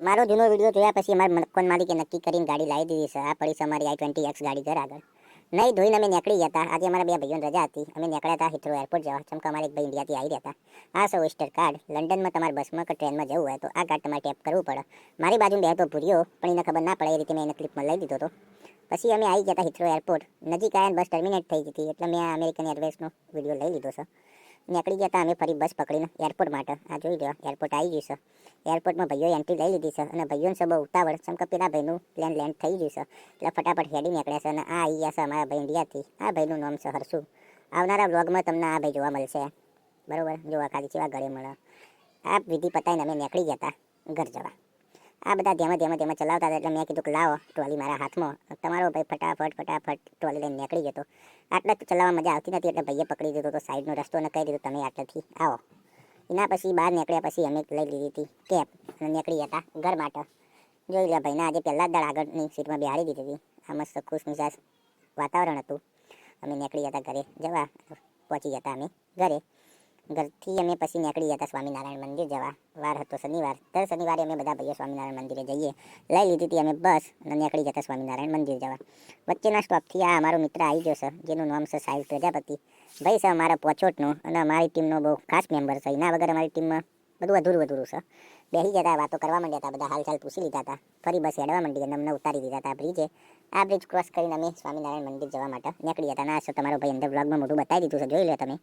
મારો જૂનો વીડિયો જોયા પછી અમારા મનકોન માલિકે નક્કી કરીને ગાડી લાવી દીધી છે. આ પડી અમારી આઈ ટ્વેન્ટી એક્સ ગાડી ઘર આગળ. નહીં ધોઈને અમે નીકળી ગયા હતા આજે અમારા બે ભાઈઓને રજા હતી. અમે નીકળ્યા હતા હિથ્રો એરપોર્ટ જવા. ચમકા અમારે એક ભાઈ ઇન્ડિયાથી આવી રહ્યા હતા આ સૌ ઓસ્ટર કાર્ડ. લંડનમાં તમારે બસમાં કે ટ્રેનમાં જવું હોય તો આ કાર્ડ તમારે ટેપ કરવું પડે. મારી બાજુ બે તો ભૂર્યો, પણ એને ખબર ના પડે એ રીતે મેં એને ક્લિપમાં લઈ દીધો હતો. પછી અમે આવી ગયા હતા હિથ્રો એરપોર્ટ. નજીક આવ્યા બસ ટર્મિનેટ થઈ ગઈ હતી. એટલે મેં અમેરિકન એરવેઝનો વીડિયો લઈ લીધો છે. નીકળી ગયા હતા અમે ફરી બસ પકડીને એરપોર્ટ માટે. આ જોઈ લો એરપોર્ટ આવી ગયું છે. એરપોર્ટમાં ભાઈઓ એન્ટ્રી લઈ લીધી છે અને ભાઈઓને સબ ઉતાવળ ચમકે પેલા ભાઈનું પ્લેન લેન્ડ થઈ ગયું છે. એટલે ફટાફટ હેડી નીકળ્યા છે અને આ આવી ગયા છે અમારા ભાઈ ઇન્ડિયાથી. આ ભાઈનું નામ છે હર્ષુ. આવનારા વ્લોગમાં તમને આ ભાઈ જોવા મળશે. બરોબર? જોવા ખાલી કેવા ગળે મળે. આ વિધિ પતાવીને અમે નીકળી ગયા હતા ઘર જવા. આ બધા ધીમે ધીમે ધીમે ચલાવતા હતા એટલે મેં કીધું કે લાવો ટ્રોલી મારા હાથમાં. તમારો ભાઈ ફટાફટ ફટાફટ ટ્રોલી લઈને નીકળી હતો આટલા તો ચલાવવા મજા આવતી નથી એટલે ભાઈએ પકડી દીધો તો સાઈડનો રસ્તો ન કહી દીધું, તમે આટલેથી આવો. એના પછી બહાર નીકળ્યા પછી અમે લઈ લીધી હતી કેબ અને નીકળી હતા ઘર માટે. જોઈ લે ભાઈને આજે પહેલાં જ દાળ આગળની સીટમાં બેહાડી દીધી હતી. આ મસ્ત ખુશ મિજાજ વાતાવરણ હતું. અમે નીકળી હતા ઘરે. જવા. પહોંચી હતા અમે ઘરે. ઘરથી અમે પછી નીકળી જતા સ્વામિનારાયણ મંદિર જવા. વાર હતો શનિવાર. દર શનિવારે અમે બધા ભાઈઓ સ્વામિનારાયણ મંદિરે જઈએ. લઈ લીધી હતી અમે બસ અને નીકળી જતા સ્વામિનારાયણ મંદિર જવા. વચ્ચેના સ્ટોપથી આ અમારો મિત્ર આવી ગયો છે જેનું નામ છે સાહિલ પ્રજાપતિ. ભાઈ છે અમારા પોચોટનો અને અમારી ટીમનો બહુ ખાસ મેમ્બર છે. એના વગર અમારી ટીમમાં બધું અધૂરું અધૂરું છે બેસી જતા વાતો કરવા માંડ્યા હતા, બધા હાલચાલ પૂછી લીધા હતા. ફરી બસ હેડવા માંડી અને અમને ઉતારી દીધા હતા બ્રિજે આ બ્રિજ ક્રોસ કરીને અમે સ્વામિનારાયણ મંદિર જવા માટે નીકળી જતા ના છે તમારો ભાઈ અંદર બ્લોગમાં મોટું બતાવી દીધું છે. જોઈ લો તમે.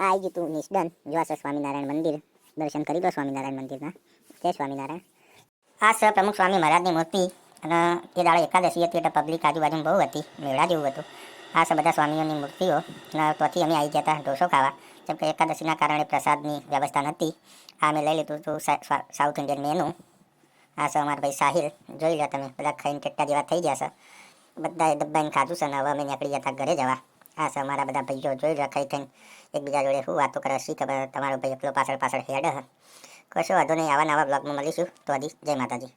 આ આવી ગયું તું નિષ્ડન જોવા સ્વામિનારાયણ મંદિર. દર્શન કરી દો સ્વામિનારાયણ મંદિરના. જય સ્વામિનારાયણ. આ છે પ્રમુખ સ્વામી મહારાજની મૂર્તિ અને એ દાડે એકાદશી હતી એટલે પબ્લિક આજુબાજુ બહુ હતી, મેળા જેવું હતું. આ છે બધા સ્વામીઓની મૂર્તિઓ, અને અમે આવી ગયા હતા ઢોસો ખાવા. જેમ કે એકાદશીના કારણે પ્રસાદની વ્યવસ્થા નહોતી. આ અમે લઈ લીધું હતું સાઉથ ઇન્ડિયન મેનુ આ છે અમારા ભાઈ સાહિલ, જોઈ લો તમે, બધા ખાઈને ટેટ્ટા જેવા થઈ ગયા છે બધા દબાઈને ખાધું છે ને હવે અમે નીકળી હતા ઘરે જવા. આ સર મારા બધા ભાઈઓ જોઈ રહ્યા ખાઈ ખાઈને એકબીજા જોડે શું વાતો કરે, શી તમારો ભાઈ એકલો પાછળ પાછળ હેડ કશો વાંધો નહીં, આવા નવા બ્લોગમાં મળીશું. તો હજી, જય માતાજી.